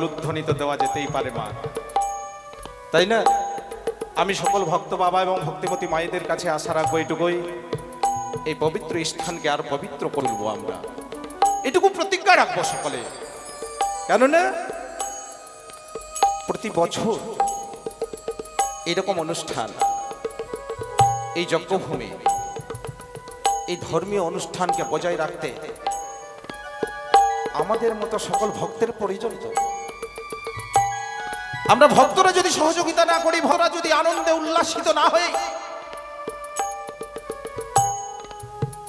উলুধ্বনি তো দেওয়া যেতেই পারে, মা। তাই না? আমি সকল ভক্ত বাবা এবং ভক্তিমতী মায়েদের কাছে আশা রাখব এটুকুই এই পবিত্র স্থানকে আর পবিত্র করব আমরা। এটুকু প্রতিজ্ঞা রাখব সকলে। কেননা, প্রতি বছর এরকম অনুষ্ঠান, এই যজ্ঞভূমি এই ধর্মীয় অনুষ্ঠানকে বজায় রাখতে আমাদের মতো সকল ভক্তের প্রয়োজন তো। আমরা ভক্তরা যদি সহযোগিতা না করি ভরা যদি আনন্দে উল্লাসিত না হই,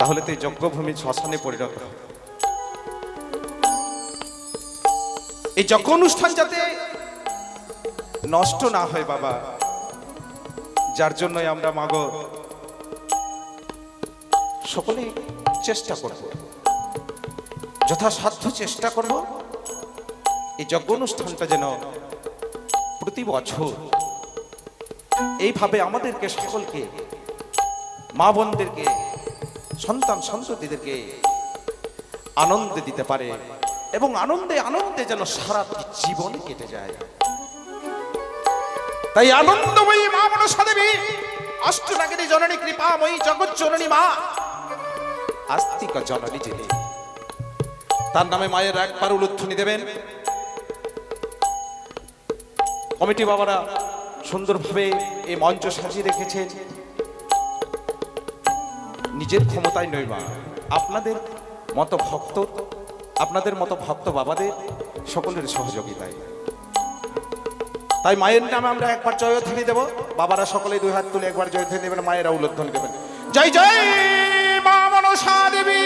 তাহলে তো এই যজ্ঞভূমি শ্মশানে পরিণত এই যজ্ঞ অনুষ্ঠান যাতে নষ্ট না হয় বাবা, যার জন্যই আমরা মাগ সকলে চেষ্টা করব। যথাসাধ্য চেষ্টা করব, এই যজ্ঞ অনুষ্ঠানটা যেন প্রতি বছর এইভাবে আমাদেরকে সকলকে, মা বোনদেরকে, সন্তান সন্ততিদেরকে আনন্দ দিতে পারে এবং আনন্দে আনন্দে যেন সারা জীবন কেটে যায়। তাই আনন্দময়ী মা মনসা দেবী, অষ্টনাগিনী জননী কৃপাময়ী জগৎ জননী মা, আস্তিক জননী যিনি, তার নামে মায়ের একবার উলুধ্বনি দেবেন। কমিটি বাবারা সুন্দরভাবে এই মঞ্চ সাজিয়ে রেখেছেন। নিজের ক্ষমতায় নয় মা, আপনাদের মতো ভক্ত, আপনাদের মতো ভক্ত বাবাদের সকলের সহযোগিতায়। তাই মায়ের নামে আমরা একবার জয় জয়ধ্বনি দেব। বাবারা সকলে দুই হাত তুলে একবার জয় জয়ধ্বনি দেবেন, মায়েরা উল্লেধ্বনি দেবেন। জয় জয় মা মনসা দেবী।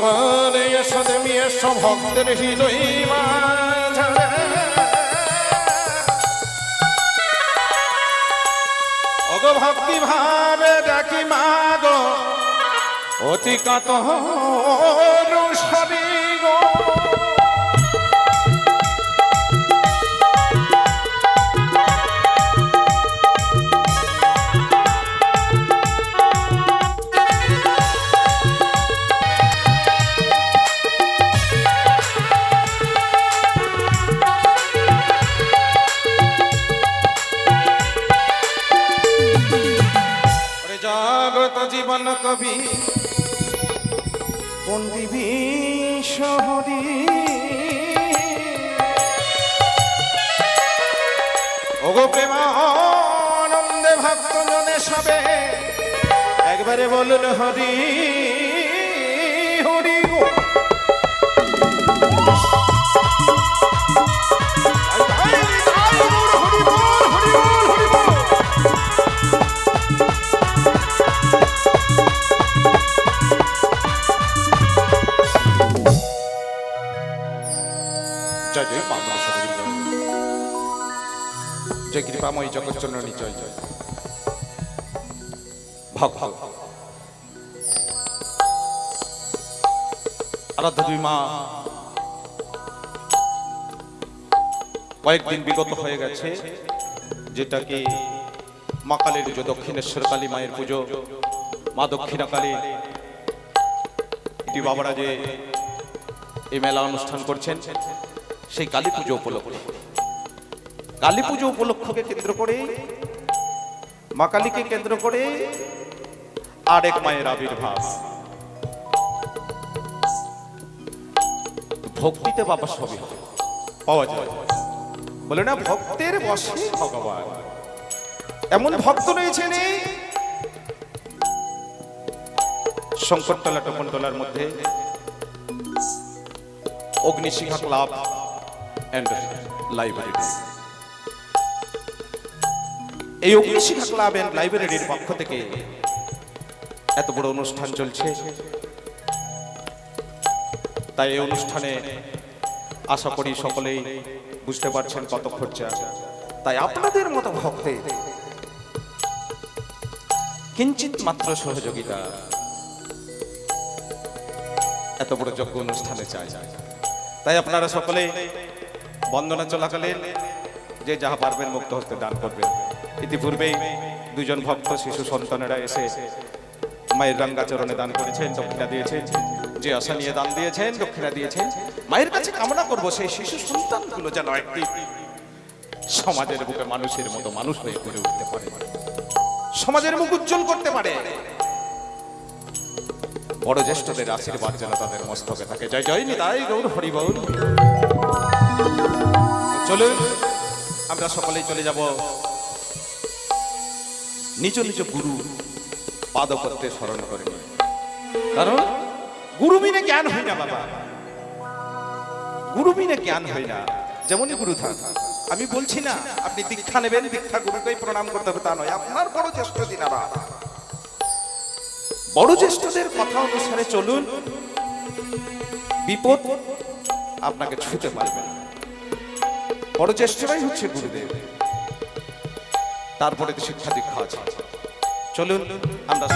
করে এসো মেয়ে এসো ভক্তের হৃদয় ভক্তি ভাবে ডাকি মাগ অতি কত অনুসরি গো। জগত জীবন কবি। পন্ডিবি শহরি? ওগো প্রেমানন্দে ভক্ত জনে সবে, একবারে বলুন হরি হরি গো। কৃপাময়ী জগৎচন্দ্রনী জয় জয়। ভক্ত। আরাধ্য দুই মা। কয়েকদিন বিগত হয়ে গেছে, যেটাকে মা কালীর পুজো, দক্ষিণেশ্বর কালী মায়ের পুজো, মা দক্ষিণা কালী। এটি বাবারা যে এই মেলা অনুষ্ঠান করছেন, সেই কালী পুজো উপলক্ষে। কালী পুজো উপলক্ষকে কেন্দ্র করে, মা কালীকে কেন্দ্র করে, আরেক মায়ের আবির্ভাব। ভক্তিতে বাবা সবই পাওয়া যায়। বলে না, ভক্তের বসে ভগবান। এমন ভক্ত রয়েছে নেই শঙ্করতলা টপনতলার মধ্যে। অগ্নিশিখা ক্লাব অ্যান্ড লাইব্রেরি এই অগ্নিশিখা ক্লাব অ্যান্ড লাইব্রেরির পক্ষ থেকে এত বড় অনুষ্ঠান চলছে। তাই এই অনুষ্ঠানে আশা করি সকলেই বুঝতে পারছেন কত খরচা। তাই আপনাদের মতো ভক্তে কিঞ্চিত মাত্র সহযোগিতা এত বড় যজ্ঞ অনুষ্ঠানে চাই। তাই আপনারা সকলে বন্দনা চলাকালীন যে যাহা পারবেন মুক্ত হস্তে দান করবেন। ইতিপূর্বেই দুজন ভক্ত শিশু সন্তানেরা এসে মায়ের রাঙ্গাচরণে দান করেছেন, দক্ষিণা দিয়েছেন, যে আশা নিয়ে দান দিয়েছেন, দক্ষিণা দিয়েছেন। মায়ের কাছে কামনা করব সেই শিশু সন্তানগুলো যেন একটি সমাজের বুকে মানুষের মতো মানুষ হয়ে গড়ে উঠতে পারে। সমাজের মুখ উজ্জ্বল করতে পারে। বড় জ্যেষ্ঠদের আশীর্বাদ যেন তাদের মস্তকে থাকে। জয় জয়, নিতাই গৌর হরিবল চলুন। আমরা সকলেই চলে যাব। নিজ নিজ গুরু পাদপত্রে স্মরণ করে। কারণ গুরু বিনে জ্ঞান হয় না বাবা। গুরু বিনে জ্ঞান হয় না। যেমনই গুরু থাক। আমি বলছি না, আপনি দীক্ষা নেবেন, দীক্ষা গুরুকেই প্রণাম করতে হবে, তা নয়। আপনার বড় জ্যেষ্ঠ দিনারা বড় জ্যেষ্ঠদের কথা অনুসারে চলুন, বিপদ আপনাকে ছুতে পারবে না। বড় চেষ্টাই হচ্ছে গুরুদেব। তারপরে শিক্ষা দীক্ষা আছে। চলুন আমরা